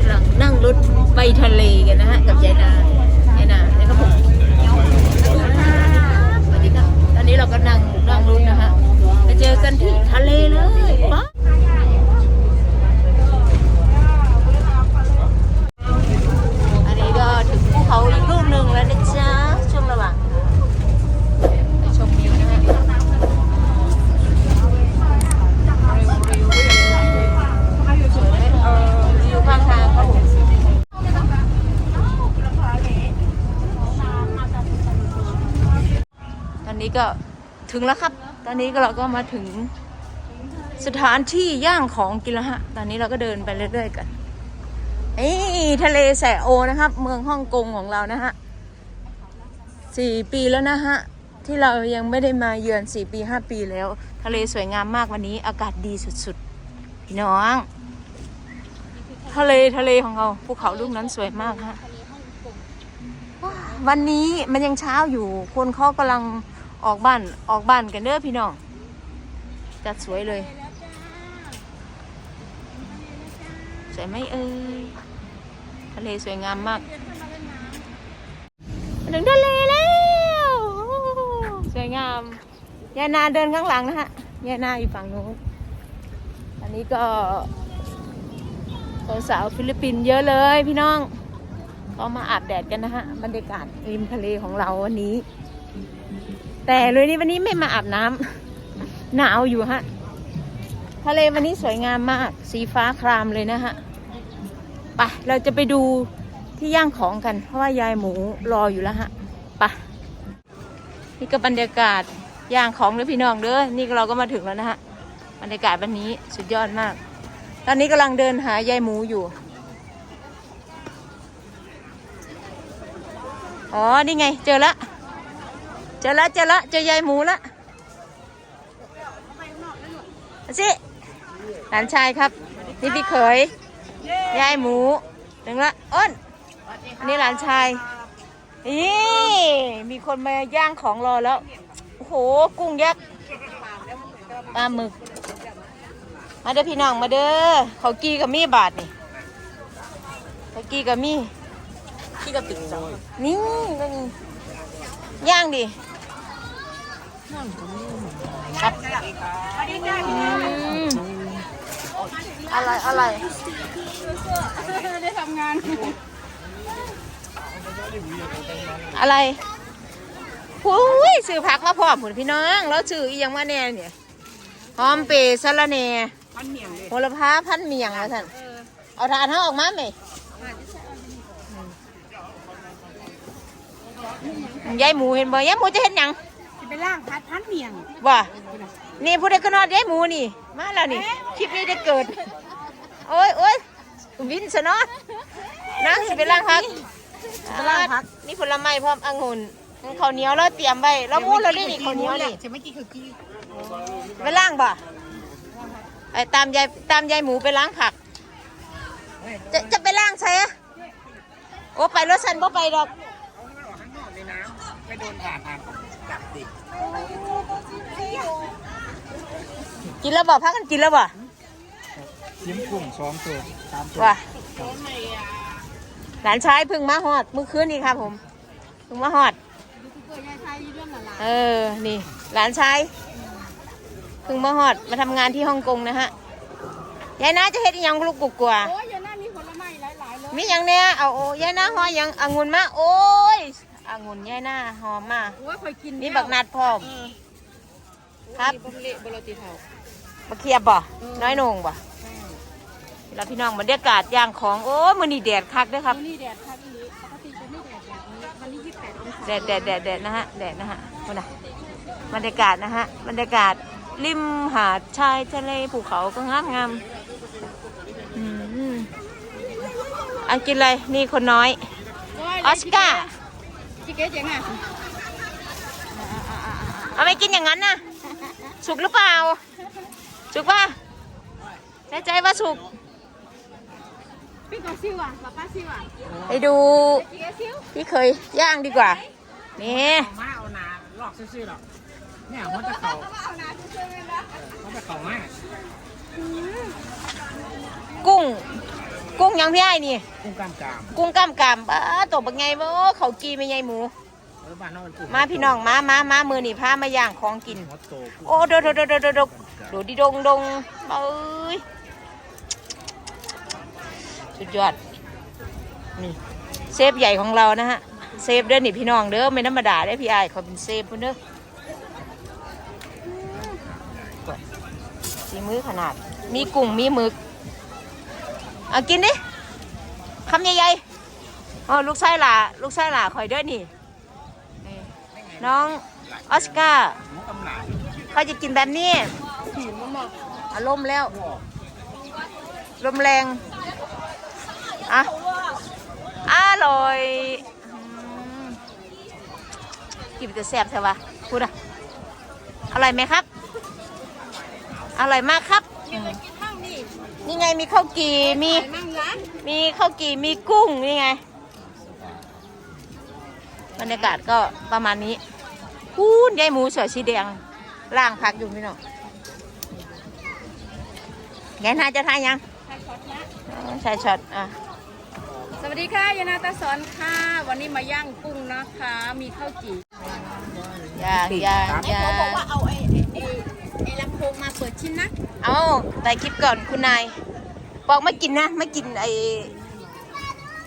กำลังนั่งรถไปทะเลกันนะฮะกับยายนายายนานะครับผมตอนนี้เราก็นั่งนั่งรถนะฮะไปเจอกันที่ทะเลเลยป๊ะอันนี้ก็ถึงภูเขาอีกลูกหนึ่งแล้วนะจ๊ะช่วงระหว่างไปชมวิวนะฮะ อยู่ข้างทางครับผมตอนนี้ก็ ถึงแล้วครับ ตอนนี้เราก็มาถึงสถานที่ย่างของกินล้วฮะ ตอนนี้เราก็เดินไปเรื่อยๆกันนี่ทะเลแสโอนะครับ เมืองฮ่องกงของเรานะฮะสี่ปีแล้วนะฮะ ที่เรายังไม่ได้มาเยือนสี่ปีห้าปีแล้ว ทะเลสวยงามมากวันนี้ อากาศดีสุดๆพี่น้อง ทะเลทะเลของเราภูเขาลูกนั้นสวยมากฮะวันนี้มันยังเช้าอยู่ คนเขากำลัง ออกบ้านออกบ้านกันเด้อพี่น้อง จัดสวยเลย สวยไหมเอ่ยทะเลสวยงามมากมาถึงทะเลแล้ว สวยงามยายนาเดินข้างหลังนะฮะยายนาอยู่ฝั่งนู้นอันนี้ก็สาวๆฟิลิปปินส์เยอะเลยพี่น้องเขามาอาบแดดกันนะฮะบรรยากาศริมทะเลของเราวันนี้ แต่เลยนี่วันนี้ไม่มาอาบน้ำหนาวอยู่ฮะทะเลวันนี้สวยงามมาก สีฟ้าครามเลยนะฮะไปเราจะไปดูที่ย่างของกัน เพราะว่ายายหมูรออยู่แล้วฮะไปนี่ก็บรรยากาศย่างของเลยพี่น้องเด้อนี่เราก็มาถึงแล้วนะฮะบรรยากาศวันนี้สุดยอดมาก ตอนนี้กำลังเดินหายายหมูอยู่อ๋อนี่ไงเจอและ เจอละเจอละเจอยายหมูละเอาสิหลานชายครับ นี่พี่เขยยายหมูถึงละอ้นอันนี่หลานชายนี่มีคนมาย่างของรอแล้วโอ้โหกุ้งยักษ์ปลาหมึก มาเด้อพี่น้องมาเด้อเขากีกับมีบาทนี่เขากีกับมีกีกับติดจังนี่ก็นี่ย่างดิ ครับอะไรอะไรได้ทำงาน อะไรหูยซื้อผักมาพร้อมผุนพี่น้อง แล้วซื้ออียังมาแน่เนี่ยหอมเปรย์สะระแน่พันเหนียงเลยโหระพาพันเมียงแล้วท่านเอาทานเขาออกมาไหมยายหมูเห็นบ่ยายหมูจะเห็นยัง ไปล่างพัดพันเหนียงบ่นี่ผู้ใดก็นอนยายหมูนี่ มาแล้วนี่ คลิปนี้ได้เกิด โอ้ยโอ้ยวินซะเนาะนะสิไปล้างพัก นี่ผลไม้พร้อมองุ่นข้าวเหนียวแล้วเตรียมไว้แล้วพูดเราได้นี่ข้าวเหนียวนี่จะไม่กินข้าวกี้ไปล้างบ่ไอ้ตามยายตามยายหมูไปล้างผัก จะจะไปล้างใช่อะโอ้ไปรถสันบ่ไปดอกไปโดนผ่าผ่า จับติกินแล้วบ่พักกันกินแล้วบ่ยิ้มกลุ่มสองตัวสามตัวว่าหลานชายเพึ่งมาหอดเมื่อคืนนี้ครับผมเพึ่งมาหอดเออ นี่ หลานชายเพึ่งมาหอด มาทำงานที่ฮ่องกงนะฮะ ยายน้าจะเฮ็ดอิหยังลูกกุกกัวโอ้ยอย่าน่ามีผลไม้หลายๆเลยมีอย่างเนี้ยเอาโอ้ยายน้าหอหยังองุ่นมา โอ้ย องุ่นยายน้าหอมมาโอ้ยคอยกินมีบักนัดพร้อม ครับบะเละบรติเผามาเคียบบ่ น้อยนงบ่แล้วพี่น้องบรรยากาศย่างของ โอ้มือนี่แดดคักด้วยครับนี่แดดคักนี้ปกติจะไม่แดดแบบนี้วันนี้ยี่สิบแปดองศาแดดแดดแดดแดดนะฮะแดดนะฮะคุณนะบรรยากาศนะฮะบรรยากาศริมหาดชายทะเลภูเขาก็งามงามอืมอันกินอะไรนี่คนน้อย ออสการ์ ก๋เจ๋งอะเอาไม่กินอย่างนั้นนะสุกหรือเปล่า สุกป่ะแน่ใจว่าสุกพี่กอซิวอะป้าป้าซิวอะไปดูจิเก๋ซิวที่เคยย่างดีกว่า นี่มาเอานาลอกซื่อๆหรอกเนี่ยมันจะเข่าเอาน้ำช่วยๆนะมันจะเข่ามากกุ้ง กุ้งยังพี่ไอ้นี่ กุ้งกล้ามกรามกุ้งกล้ามกรามป้าตัวบักไงบ่เขากีไม่ไงหมู เออบ้านนอกมันกุ้งมาพี่น้องมามามามือนี่พามาย่างของกิน หัวโตกุ้งโอ้โดดโดดโดดโดดโดดโดดโดดดิดงดงเอ้ยสุดยอดนี่เซฟใหญ่ของเรานะฮะเซฟเด้อนี่พี่น้องเด้อไม่ธรรมดาเด้อพี่ไอ้ายเขาเป็นเซฟเพิ่นเด้ออืมสีมือขนาด มีกุ้งมีหมึก เอากินดิคำใหญ่ๆอ๋อลูกไส้หล่าลูกไส้หล่าคอยเด้อนี่นี่ น้องออสการ์เขาจะกินแบบนี้อารมณ์แล้วลมแรงอะอร่อยอกินแต่แซ่บใช่ปะพูดอะอร่อยไหมครับ อร่อยมากครับ นี่ไงมีข้าวกีมีมีข้าวกีมีกุ้งนี่ไงบรรยากาศก็ประมาณนี้พูนยายหมูเสือสีแดงล่างพักอยู่พี่น้องแกน่าจะทายยังอ๋อใช่ช็อตอะสวัสดีค่ะยานาตาสอนค่ะ วันนี้มาย่างกุ้งนะคะ มีข้าวจี่ยางยางยางบอกว่าเอาไอ้ไอ้ไอ้ลำโพงมาเปิดชิ้นนะ เอาแต่คลิปก่อนคุณนาย บอกไม่กินนะ ไม่กินไอ้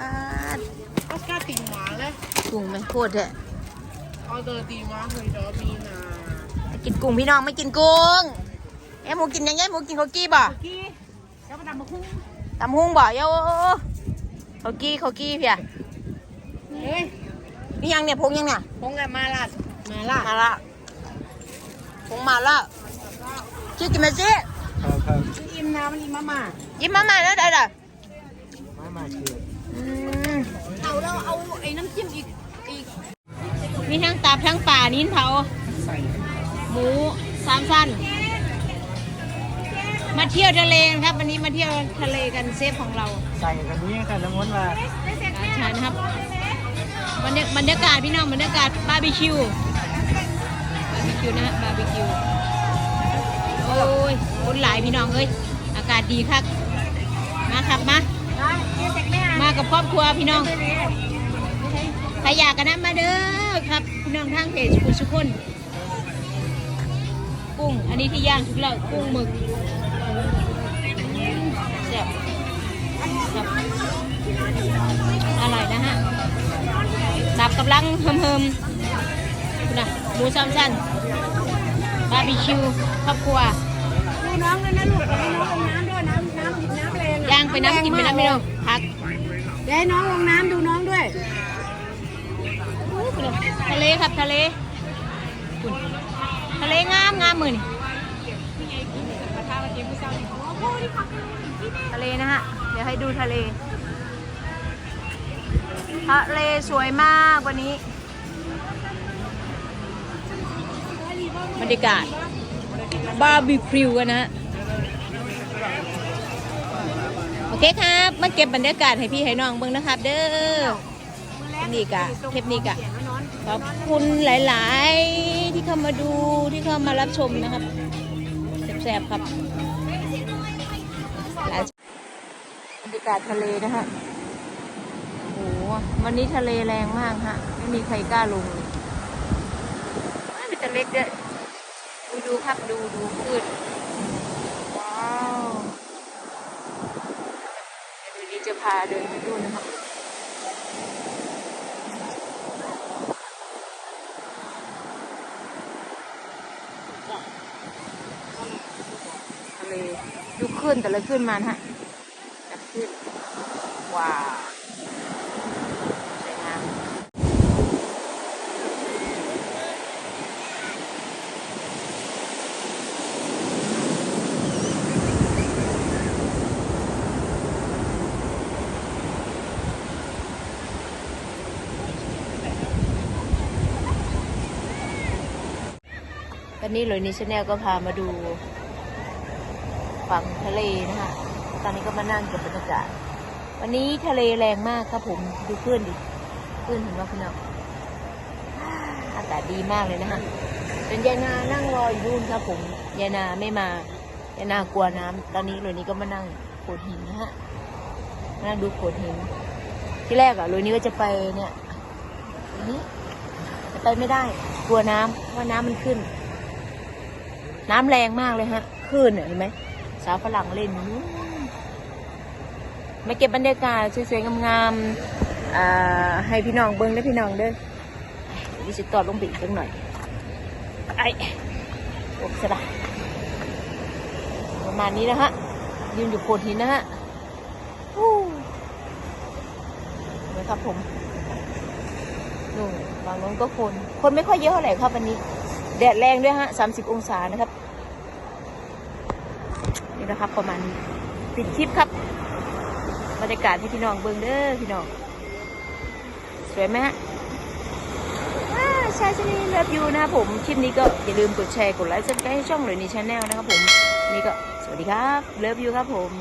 อ่าก็กล้าติ่งหมาเลยกุ้งไหมโคตรแท้เอาเดอร์ตีมาเคยดอมีนาไม่กินกุ้งพี่น้องไม่กินกุ้งเอ้หมูกินยังไงหมูกินข้าวกี้บ่กี้แล้วมาดำมาคุ้งตำฮุ้งบ่เย้าข้าวกี้ข้าวกี้เพียเฮ้ยนี่ยังเนี่ยพงยังเนี่ยพงกับมาลัดมาลัดมาละพงมาละชื่อกินไหมสิครับ ครับอิ่มนะมันอิ่มมากยิ้มมามาแล้วได้ละมามาเชียร์อืมๆเอาแล้วเอาไอ้น้ำจิ้มอีกอีกมีทั้งตับทั้งป่านิ้นเผาหมูสามสั้น มาเที่ยวทะเลกันครับ วันนี้มาเที่ยวทะเลกันเซฟของเราใส่กันนี้ค่ะสมมติว่าใช่นะครับบรรยาบรรยากาศพี่น้องบรรยากาศบาร์บีคิวบาร์บีคิวนะฮะบาร์บีคิวโอ้ ยคนหลายพี่น้องเอ้ยอากาศดีครับมาครับมามากับครอบครัวพี่น้องใครอยากกันนะมาเด้อครับพี่น้องทางเพจคุณสุคนกุ้งอันนี้ที่ย่างทุกเรากุ้งหมึกแซ่บครับอร่อยนะฮะดับกำลังเฮิมเฮิมๆคุณนะหมูซ้ำสั้นบาร์บีคิวครอบครัวดู น้องเลยนะลูกให้น้องลงน้ำด้วยน้ำน้ำน้ำแรงย่างไปน้ำกินไปน้ำไม่ต้องพักเดี๋ยวให้น้องลงน้ำดูน้องด้วยทะเลครับทะเลคุณทะเลงามงามมือนี่ทะเลนะฮะ เดี๋ยวให้ดูทะเล ทะเลสวยมากวันนี้ บรรยากาศ บาร์บีคิวกันนะ โอเคครับ มาเก็บบรรยากาศให้พี่ให้น้องเบิ่งนะครับ เด้อนี่กะเทปนี้กะขอบคุณหลาย ๆ ที่เข้ามาดูที่เข้ามารับชมนะครับแซ่บๆครับบรรยากาศทะเลนะฮะโอ้โหวันนี้ทะเลแรงมากฮะ ไม่มีใครกล้าลงเลยอ้าวมีแต่เล็กเด้วย ดูดูครับดูดูคลื่นว้าวเดี๋ยวนี้จะพาเดินไปดูนะครับทะเลดูขึ้นแต่ละขึ้นมานะฮะขึ้นว้าว วันนี้เลยนิชแนลก็พามาดูฝั่งทะเลนะคะตอนนี้ก็มานั่งเก็บบรรยากาศ วันนี้ทะเลแรงมากครับผมดูคลื่นดิคลื่นเห็นว่าพี่น้องอ่ากาศดีมากเลยนะคะจนยายนานั่งรออยู่นู่นครับผมยายนาไม่มายายนากลัวน้ำตอนนี้เลยนี้ก็มานั่งโขดหินนะฮะนั่งดูโขดหิน ที่แรกอะลุยนี้ก็จะไปเนี่ยนี่ไปไม่ได้กลัวน้ำเพราะว่าน้ำมันขึ้น น้ำแรงมากเลยฮะคลื่นเห็นไหมสาวฝรั่งเล่นอยู่มาเก็บบรรยากาศสวยๆงามๆให้พี่น้องเบิ้งได้พี่น้องเด้อดิจิตอลลงไปอีกสักหน่อยไอ้โอ้สะดาประมาณนี้นะฮะยืนอยู่โขดหินนะฮะนะครับผมนู่นฝั่งโน้นก็คน คนไม่ค่อยเยอะเท่าไหร่ครับวันนี้ แดดแรงด้วยฮะ30องศานะครับ นี่นะครับ ประมาณปิดคลิปครับบรรยากาศให้พี่น้องเบิ่งเด้อพี่น้อง สวยไหมฮะอ่าใช่ใช่เลิฟยูนะครับผม คลิปนี้ก็อย่าลืมกดแชร์ กดไลค์ซับสไครต์ให้ช่องหรือในชาแนลนะครับผม นี่ก็สวัสดีครับ เลิฟยูครับผม